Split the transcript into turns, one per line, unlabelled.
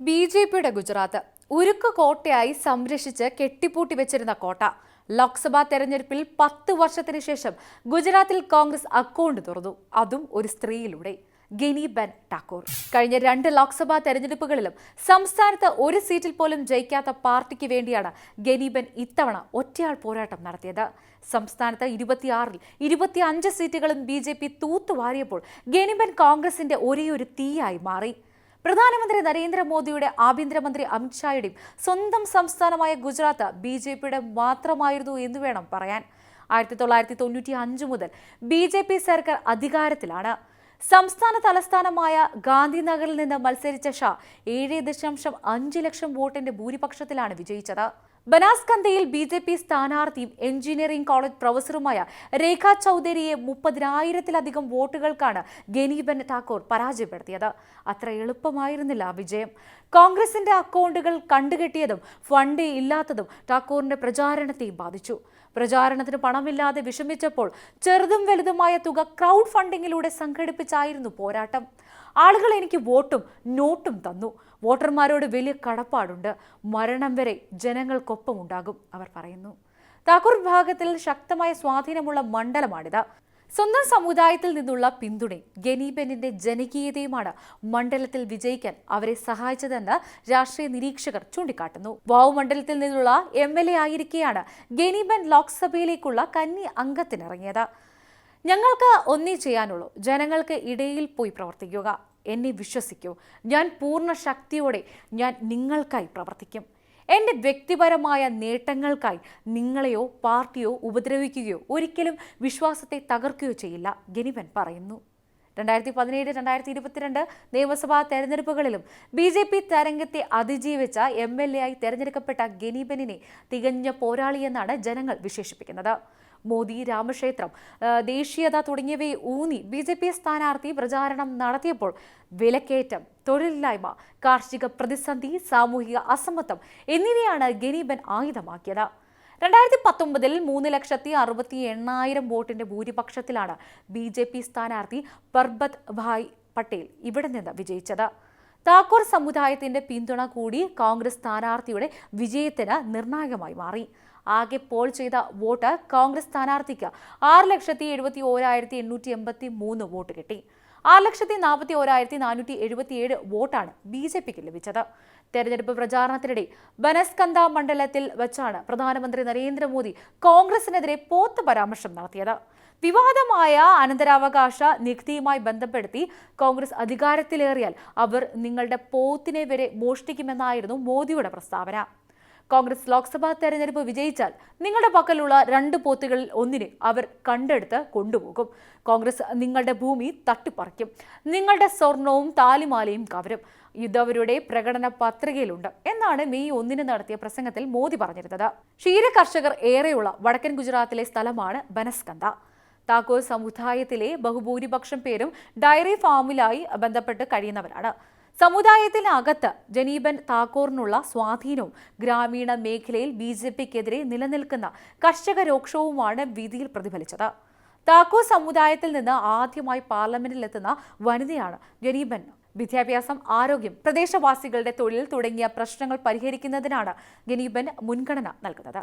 B J പിയുടെ ഗുജറാത്ത്. ഉരുക്ക് കോട്ടയായി സംരക്ഷിച്ച് കെട്ടിപ്പൂട്ടി വെച്ചിരുന്ന കോട്ട. ലോക്സഭാ തെരഞ്ഞെടുപ്പിൽ പത്ത് വർഷത്തിന് ശേഷം ഗുജറാത്തിൽ കോൺഗ്രസ് അക്കൗണ്ട് തുറന്നു. അതും ഒരു സ്ത്രീയിലൂടെ. ഗെനിബെൻ ടാക്കൂർ. കഴിഞ്ഞ രണ്ട് ലോക്സഭാ തെരഞ്ഞെടുപ്പുകളിലും സംസ്ഥാനത്ത് ഒരു സീറ്റിൽ പോലും ജയിക്കാത്ത പാർട്ടിക്ക് വേണ്ടിയാണ് ഗനീബൻ ഇത്തവണ ഒറ്റയാൾ പോരാട്ടം നടത്തിയത്. സംസ്ഥാനത്ത് ഇരുപത്തിയാറിൽ ഇരുപത്തിയഞ്ച് സീറ്റുകളും ബി ജെ പി തൂത്തുവാരിയപ്പോൾ ഗെനിബെൻ കോൺഗ്രസിന്റെ ഒരേയൊരു തീയായി മാറി. പ്രധാനമന്ത്രി നരേന്ദ്രമോദിയുടെ ആഭ്യന്തരമന്ത്രി അമിത്ഷായുടെയും സ്വന്തം സംസ്ഥാനമായ ഗുജറാത്ത് ബി ജെ പിയുടെ മാത്രമായിരുന്നു എന്ന് വേണം പറയാൻ. ആയിരത്തി തൊള്ളായിരത്തി തൊണ്ണൂറ്റി അഞ്ച് മുതൽ ബി ജെ പി സർക്കാർ അധികാരത്തിലാണ്. സംസ്ഥാന തലസ്ഥാനമായ ഗാന്ധിനഗറിൽ നിന്ന് മത്സരിച്ച ഷാ ഏഴ് ദശാംശം അഞ്ച് ലക്ഷം വോട്ടിന്റെ ഭൂരിപക്ഷത്തിലാണ് വിജയിച്ചത്. ബനാസ്കന്തയിൽ ബി ജെ പി സ്ഥാനാർത്ഥിയും എഞ്ചിനീയറിംഗ് കോളേജ് പ്രൊഫസറുമായ രേഖ ചൗധരിയെ മുപ്പതിനായിരത്തിലധികം വോട്ടുകൾക്കാണ് ഗനീബൻ ഠാക്കൂർ പരാജയപ്പെടുത്തിയത്. അത്ര എളുപ്പമായിരുന്നില്ല വിജയം. കോൺഗ്രസിന്റെ അക്കൗണ്ടുകൾ കണ്ടുകെട്ടിയതും ഫണ്ട് ഇല്ലാത്തതും ഠാക്കൂറിന്റെ പ്രചാരണത്തെയും ബാധിച്ചു. പ്രചാരണത്തിന് പണമില്ലാതെ വിഷമിച്ചപ്പോൾ ചെറുതും വലുതുമായ തുക ക്രൗഡ് ഫണ്ടിങ്ങിലൂടെ സംഘടിപ്പിച്ചായിരുന്നു പോരാട്ടം. ആളുകൾ എനിക്ക് വോട്ടും നോട്ടും തന്നു. വോട്ടർമാരോട് വലിയ കടപ്പാടുണ്ട്. മരണം വരെ ജനങ്ങൾക്കൊപ്പം ഉണ്ടാകും അവർ പറയുന്നു. താക്കൂർ വിഭാഗത്തിൽ ശക്തമായ സ്വാധീനമുള്ള മണ്ഡലമാണിത്. സ്വന്തം സമുദായത്തിൽ നിന്നുള്ള പിന്തുണയും ഗനീബെന്നിന്റെ ജനകീയതയുമാണ് മണ്ഡലത്തിൽ വിജയിക്കാൻ അവരെ സഹായിച്ചതെന്ന് രാഷ്ട്രീയ നിരീക്ഷകർ ചൂണ്ടിക്കാട്ടുന്നു. വാവ് മണ്ഡലത്തിൽ നിന്നുള്ള എം എൽ എ ആയിരിക്കെയാണ് ഗനീബൻ ലോക്സഭയിലേക്കുള്ള കന്നി അംഗത്തിനിറങ്ങിയത്. ഞങ്ങൾക്ക് ഒന്നേ ചെയ്യാനുള്ളൂ. ജനങ്ങൾക്ക് ഇടയിൽ പോയി പ്രവർത്തിക്കുക. എന്നെ വിശ്വസിക്കൂ. ഞാൻ പൂർണ ശക്തിയോടെ ഞാൻ നിങ്ങൾക്കായി പ്രവർത്തിക്കും. എന്റെ വ്യക്തിപരമായ നേട്ടങ്ങൾക്കായി നിങ്ങളെയോ പാർട്ടിയോ ഉപദ്രവിക്കുകയോ ഒരിക്കലും വിശ്വാസത്തെ തകർക്കുകയോ ചെയ്യില്ല ഗനിവൻ പറയുന്നു. രണ്ടായിരത്തി പതിനേഴ് രണ്ടായിരത്തി ഇരുപത്തിരണ്ട് നിയമസഭാ തെരഞ്ഞെടുപ്പുകളിലും ബി ജെ പി തരംഗത്തെ അതിജീവിച്ച എം എൽ എ ആയി തെരഞ്ഞെടുക്കപ്പെട്ട ഗനീബനിനെ തികഞ്ഞ പോരാളിയെന്നാണ് ജനങ്ങൾ വിശേഷിപ്പിക്കുന്നത്. മോദി രാമക്ഷേത്രം. ദേശീയത തുടങ്ങിയവയെ ഊന്നി ബി ജെ പി സ്ഥാനാർത്ഥി പ്രചാരണം നടത്തിയപ്പോൾ വിലക്കയറ്റം തൊഴിലില്ലായ്മ കാർഷിക പ്രതിസന്ധി സാമൂഹിക അസമത്വം എന്നിവയാണ് ഗനീബൻ ആയുധമാക്കിയത്. രണ്ടായിരത്തി പത്തൊമ്പതിൽ മൂന്ന് ലക്ഷത്തി അറുപത്തി എണ്ണായിരം വോട്ടിന്റെ ഭൂരിപക്ഷത്തിലാണ് ബി ജെ പി സ്ഥാനാർത്ഥി പർബത് ഭായ് പട്ടേൽ ഇവിടെ നിന്ന് വിജയിച്ചത്. താക്കൂർ സമുദായത്തിന്റെ പിന്തുണ കൂടി കോൺഗ്രസ് സ്ഥാനാർത്ഥിയുടെ വിജയത്തിന് നിർണായകമായി മാറി. ആകെ പോൾ ചെയ്ത വോട്ട് കോൺഗ്രസ് സ്ഥാനാർത്ഥിക്ക് ആറ് ലക്ഷത്തി എഴുപത്തി ഓരായിരത്തി എണ്ണൂറ്റി എൺപത്തി മൂന്ന് വോട്ട് കിട്ടി. ആറ് ലക്ഷത്തി നാൽപ്പത്തി ഓരായിരത്തി നാനൂറ്റി എഴുപത്തിയേഴ് വോട്ടാണ് ബി ജെ പിക്ക് ലഭിച്ചത്. തെരഞ്ഞെടുപ്പ് പ്രചാരണത്തിനിടെ ബനസ്കന്ദ മണ്ഡലത്തിൽ വെച്ചാണ് പ്രധാനമന്ത്രി നരേന്ദ്രമോദി കോൺഗ്രസിനെതിരെ പോത്ത് പരാമർശം നടത്തിയത്. വിവാദമായ അനന്തരാവകാശ നികുതിയുമായി ബന്ധപ്പെടുത്തി കോൺഗ്രസ് അധികാരത്തിലേറിയാൽ അവർ നിങ്ങളുടെ പോത്തിനെ വരെ മോഷ്ടിക്കുമെന്നായിരുന്നു മോദിയുടെ പ്രസ്താവന. കോൺഗ്രസ് ലോക്സഭാ തെരഞ്ഞെടുപ്പ് വിജയിച്ചാൽ നിങ്ങളുടെ പക്കലുള്ള രണ്ട് പോത്തുകളിൽ ഒന്നിനെ അവർ കണ്ടെടുത്ത് കൊണ്ടുപോകും. കോൺഗ്രസ് നിങ്ങളുടെ ഭൂമി തട്ടിപ്പറിക്കും. നിങ്ങളുടെ സ്വർണവും താലിമാലയും കവരും. ഇതവരുടെ പ്രകടന പത്രികയിലുണ്ട്. എന്നാണ് മെയ് ഒന്നിന് നടത്തിയ പ്രസംഗത്തിൽ മോദി പറഞ്ഞിരുന്നത്. ക്ഷീര കർഷകർ ഏറെയുള്ള വടക്കൻ ഗുജറാത്തിലെ സ്ഥലമാണ് ബനസ്കന്ത താക്കോൽ സമുദായത്തിലെ ബഹുഭൂരിപക്ഷം പേരും ഡയറി ഫാമിലായി ബന്ധപ്പെട്ട് കഴിയുന്നവരാണ്. സമുദായത്തിനകത്ത് ജനീബൻ താക്കൂറിനുള്ള സ്വാധീനവും ഗ്രാമീണ മേഖലയിൽ ബി ജെ പിക്കെതിരെ നിലനിൽക്കുന്ന കർഷക രോക്ഷവുമാണ് വിധിയിൽ പ്രതിഫലിച്ചത്. താക്കൂർ സമുദായത്തിൽ നിന്ന് ആദ്യമായി പാർലമെന്റിലെത്തുന്ന വനിതയാണ് ജനീബൻ. വിദ്യാഭ്യാസം ആരോഗ്യം പ്രദേശവാസികളുടെ തൊഴിൽ തുടങ്ങിയ പ്രശ്നങ്ങൾ പരിഹരിക്കുന്നതിനാണ് ഗനീബൻ മുൻഗണന നൽകുന്നത്.